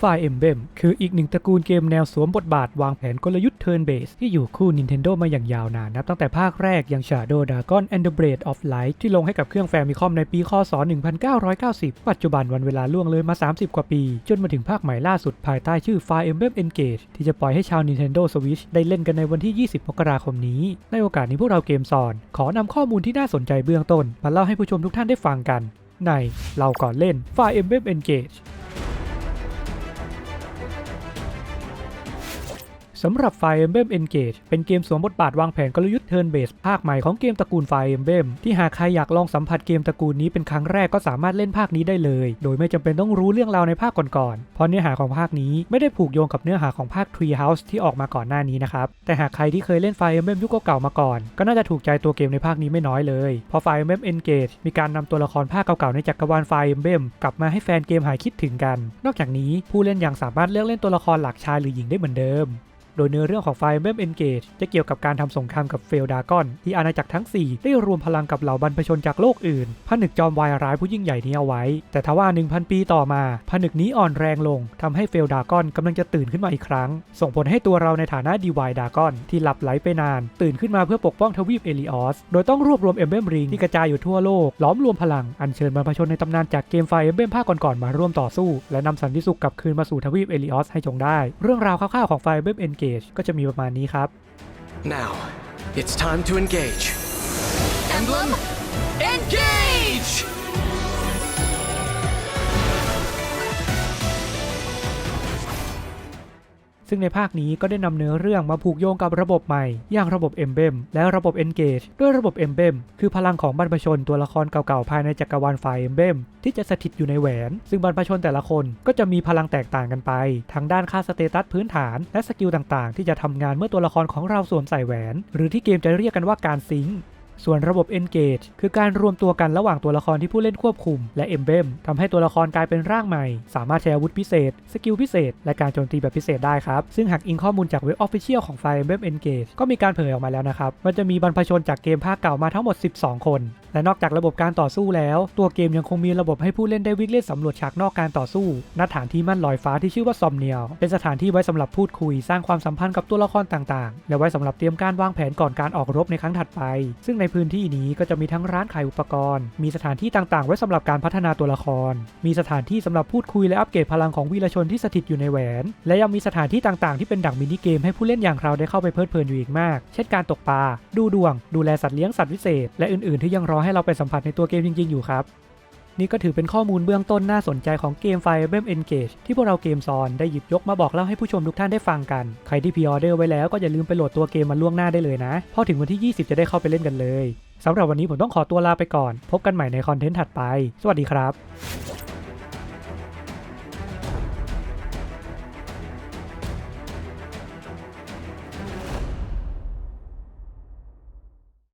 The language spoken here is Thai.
Fire Emblem คืออีกหนึ่งตระกูลเกมแนวสวมบทบาทวางแผนกลยุทธ์ Turn Base ที่อยู่คู่ Nintendo มาอย่างยาวนานนับตั้งแต่ภาคแรกอย่าง Shadow Dragon and the Blade of Light ที่ลงให้กับเครื่องแฟมิคอมในปีคศ 1990 ปัจจุบันวันเวลาล่วงเลยมา 30 กว่าปี จนมาถึงภาคใหม่ล่าสุดภายใต้ชื่อ Fire Emblem Engage ที่จะปล่อยให้ชาว Nintendo Switch ได้เล่นกันในวันที่ 20 มกราคมนี้ ในโอกาสนี้พวกเราเกมสอน ขอนำข้อมูลที่น่าสนใจเบื้องต้นมาเล่าให้ผู้ชมทุกท่านได้ฟังกัน ในเราก่อนเล่น Fire Emblem Engage สำหรับ Fire Emblem Engage เป็นเกมสวมบทบาทวางแผนกลยุทธ์ Turn Based ภาคใหม่ของเกมตระกูล Fire Emblem ที่หากใครอยากลองสัมผัสเกมตระกูลนี้เป็นครั้งแรกก็สามารถเล่นภาคนี้ได้เลย โดยไม่จำเป็นต้องรู้เรื่องราวในภาคก่อนๆ เพราะเนื้อหาของภาคนี้ไม่ได้ผูกโยงกับเนื้อหาของภาค Tree House ที่ออกมาก่อนหน้านี้นะครับ แต่หากใครที่เคยเล่น Fire Emblem ยุคเก่าๆมาก่อน ก็น่าจะถูกใจตัวเกมในภาคนี้ไม่น้อยเลย เพราะ Fire Emblem Engage มีการนำตัวละครภาคเก่าๆในจักรวาล Fire Emblem กลับมาให้แฟนเกมหายคิดถึงกัน นอกจากนี้ผู้เล่นยังสามารถเลือกเล่นตัวละครหลักชายหรือหญิงได้เหมือนเดิม โดยเนื้อเรื่องของ Fire Emblem Engage จะเกี่ยวกับการทำสงครามกับเฟลดากอน ที่อาณาจักรทั้ง 4 ได้รวมพลังกับเหล่าบรรพชนจากโลกอื่นผนึกจอมวายร้ายผู้ยิ่งใหญ่นี้เอาไว้ แต่ทว่า 1,000 ปีต่อมาผนึกนี้อ่อนแรงลงทำให้เฟลดากอนกำลังจะตื่นขึ้นมาอีกครั้ง ส่งผลให้ตัวเราในฐานะดีวายดากอนที่หลับไหลไปนาน ตื่นขึ้นมาเพื่อปกป้องทวีปเอลิออส โดยต้องรวบรวมเอมเบมริงที่กระจายอยู่ทั่วโลกล้อมรวมพลังอัญเชิญบรรพชนในตำนานจากเกมไฟเอมเบมภาคก่อนๆมาร่วมต่อสู้ และนำสันติสุขกลับคืนมาสู่ทวีปเอลิออสให้จงได้ เรื่องราวคร่าวๆของไฟเอมเบมเอนเกจก็จะมีประมาณนี้ครับ Now, it's time to engage. Emblem, engage! ซึ่งในภาคนี้ก็ได้นำเนื้อเรื่องมาผูกโยงกับระบบใหม่ อย่างระบบ Emblem และระบบ Engage ด้วยระบบ Emblem คือพลังของบรรพชนตัวละครเก่าๆ ภายในจักรวาลไฟ Emblem ที่จะสถิตอยู่ในแหวน ซึ่งบรรพชนแต่ละคนก็จะมีพลังแตกต่างกันไป ทั้งด้านค่าสเตตัสพื้นฐาน และสกิลต่างๆ ที่จะทำงานเมื่อตัวละครของเราสวมใส่แหวน หรือที่เกมจะเรียกกันว่าการซิงค์ ส่วนระบบ Engage คือการรวมตัวกันระหว่างตัวละครที่ผู้เล่นควบคุม และ Emblem ทำให้ตัวละครกลายเป็นร่างใหม่ สามารถใช้อาวุธพิเศษ สกิลพิเศษ และการโจมตีแบบพิเศษได้ครับ ซึ่งหากอิงข้อมูลจากเว็บ Official ของ Fire Emblem Engage ก็มีการเผยออกมาแล้วนะครับว่าจะมีบรรพชนจากเกมภาคเก่ามาทั้งหมด 12 คน และนอกจากระบบการต่อสู้แล้ว ตัวเกมยังคงมีระบบให้ผู้เล่นได้วิ่งเล่นสำรวจฉากนอกการต่อสู้ณฐานที่มั่นลอยฟ้าที่ชื่อว่าซอมเนียลเป็นสถานที่ไว้สำหรับพูดคุยสร้างความสัมพันธ์กับตัวละครต่างๆ และไว้สำหรับเตรียมการวางแผนก่อนการออกรบในครั้งถัดไป ซึ่งในพื้นที่นี้ก็จะมีทั้งร้านขายอุปกรณ์ มีสถานที่ต่างๆ ไว้สำหรับการพัฒนาตัวละคร มีสถานที่สำหรับพูดคุยและอัปเกรดพลังของวีรชนที่สถิตอยู่ในแหวน และยังมีสถานที่ต่างๆ ที่เป็นดั่งมินิเกมให้ผู้เล่นอย่างเราได้เข้าไปเพลิดเพลินอยู่อีกมาก เช่นการตกปลา ดูดวง ดูแลสัตว์เลี้ยงสัตว์วิเศษ และอื่นๆ ที่ยังรอให้เราไปสัมผัสในตัวเกมจริงๆอยู่ครับ นี่ก็ถือเป็นข้อมูลเบื้องต้นน่าสนใจของเกม Fire Emblem Engage ที่พวกเราเกมซอนได้หยิบยกมาบอกเล่าให้ผู้ชมทุกท่านได้ฟังกัน ใครที่พิออเดอร์ไว้แล้วก็อย่าลืมไปโหลดตัวเกมมาล่วงหน้าได้เลยนะ พอถึงวันที่ 20 จะได้เข้าไปเล่นกันเลยสำหรับวันนี้ผมต้องขอตัวลาไปก่อน พบกันใหม่ในคอนเทนต์ถัดไป สวัสดีครับ